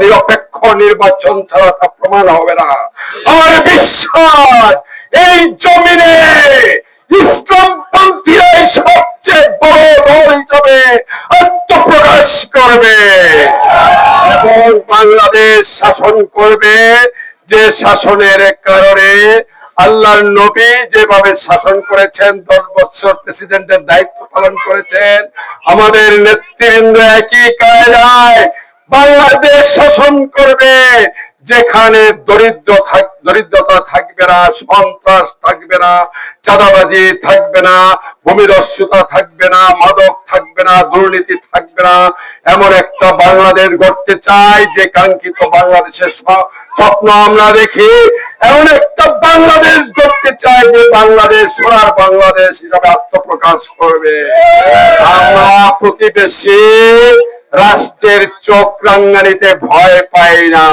নিরপেক্ষ নির্বাচন ছাড়া তা প্রমাণ হবে না। আমার বিশ্বাস, এই জমিনে বাংলাদেশ শাসন করবে যে শাসনের কারণে আল্লাহর নবী যেভাবে শাসন করেছেন, দশ বছর প্রেসিডেন্টের দায়িত্ব পালন করেছেন, আমাদের নেতৃবৃন্দ একই কায়দায় বাংলাদেশ শাসন করবে। যেখানে দরিদ্র দরিদ্রতা থাকবে না, সন্ত্রাস থাকবে না, চাঁদাবাজি থাকবে না ভূমিদস্যুতা থাকবে না, মাদক থাকবে না, দুর্নীতি থাকবে না। এমন একটা বাংলাদেশ গড়তে চাই যে কাঙ্ক্ষিত বাংলাদেশের স্বপ্ন আমরা দেখি। এমন একটা বাংলাদেশ গড়তে চাই যে বাংলাদেশ সোনার বাংলাদেশ হিসাবে আত্মপ্রকাশ করবে। আমরা প্রতিবেশী রাষ্ট্রের চোখ ভয় পাই না।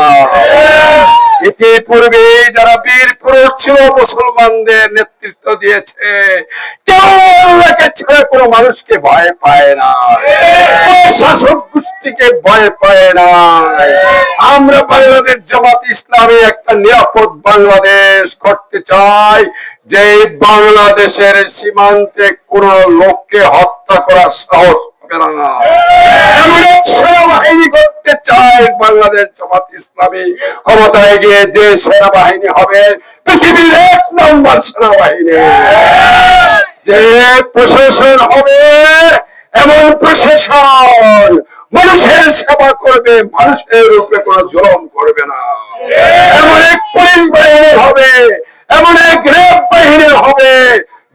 ইতিপূর্বে যারা বীর পুরুষ ছিল, মুসলমানদের নেতৃত্ব দিয়েছে। কেউ আল্লাহকে ছেড়ে কোনো মানুষকে ভয় পায় না। শাসক গোষ্ঠীকে ভয় পায় না। আমরা বাংলাদেশ জামাত ইসলামী একটা নিরাপদ বাংলাদেশ করতে চাই যে বাংলাদেশের সীমান্তে কোন লোককে হত্যা করার সাহস হবে না। বাংলাদেশ জামাত ইসলামী ক্ষমতায় গিয়ে যে সেনাবাহিনী হবে, পৃথিবীর এক নম্বর সেনাবাহিনী। যে প্রশাসন হবে, এমন প্রশাসন মানুষের সেবা করবে, মানুষের উপরে কোনো জলম করবে না। এমন এক পুলিশ বাহিনী হবে, এমন এক রেপ বাহিনী হবে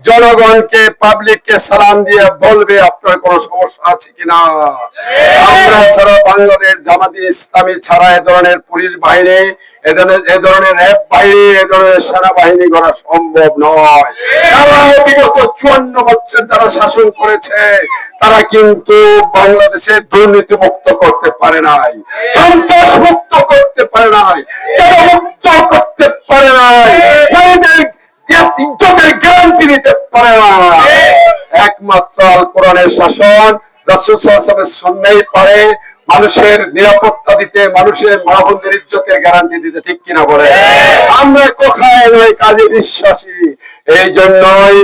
জনগণকে পাবলিককে সালাম দিয়ে বলবে, আপনার কোনো সমস্যা আছে কিনা? আমরা ছাড়া বাংলাদেশ জামাতি ইসলামী ছাড়া এ ধরনের পুলিশ বাহিনী, এ ধরনের এ ধরনের র্যাব বাহিনী, এ ধরনের সেনাবাহিনী করা সম্ভব নয়। তারা বিগত চুয়ান্ন বছর যারা শাসন করেছে, তারা কিন্তু বাংলাদেশে দুর্নীতি মুক্ত করতে পারে নাই, সন্ত্রাস মুক্ত করতে পারে নাই মুক্ত করতে পারে নাই। পারে না একমাত্র আল কোরআনের শাসন রাসূল সাল্লাল্লাহু আলাইহি পারে মানুষের নিরাপত্তা দিতে মানুষের মা বোনদের ইজ্জতের গ্যারান্টি দিতে ঠিক কিনা বলে আমরা কোথায় নয় কাজে বিশ্বাসী? এই জন্যই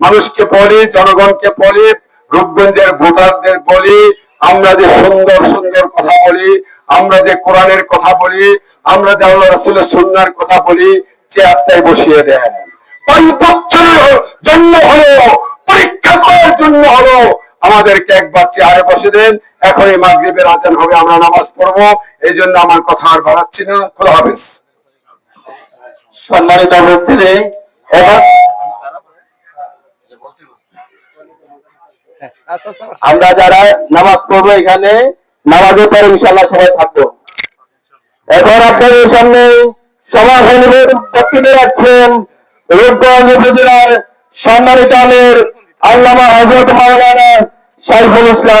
মানুষকে বলি জনগণকে বলি রূপগঞ্জের ভোটারদের বলি আমরা যে সুন্দর সুন্দর কথা বলি আমরা যে কোরআনের কথা বলি আমরা যে আল্লাহ রাসূলের সুন্নাহর কথা বলি চেয়ারটাই বসিয়ে দেন। পাঁচ বছরের জন্য হলো, পরীক্ষা করার জন্য হলো। আমাদেরকে একবার চেয়ারে বসে দেন এখন এই মাগরিবের আজান হবে, আমরা নামাজ পড়ব। এই জন্য আমার কথা আর বাড়াচ্ছি না। খোলা হাফেজ। সম্মানিত উপস্থিতি আমরা যারা নামাজ পড়ব এখানে, নামাজের পরে ইনশাল্লাহ সবাই থাকব। এখন আপনাদের সামনে সমাধানের বক্তব্য রাখছেন রূপগঞ্জ উপজেলার সম্মানিত আমির আল্লামা হজরত মাওলানা সাইফুল ইসলাম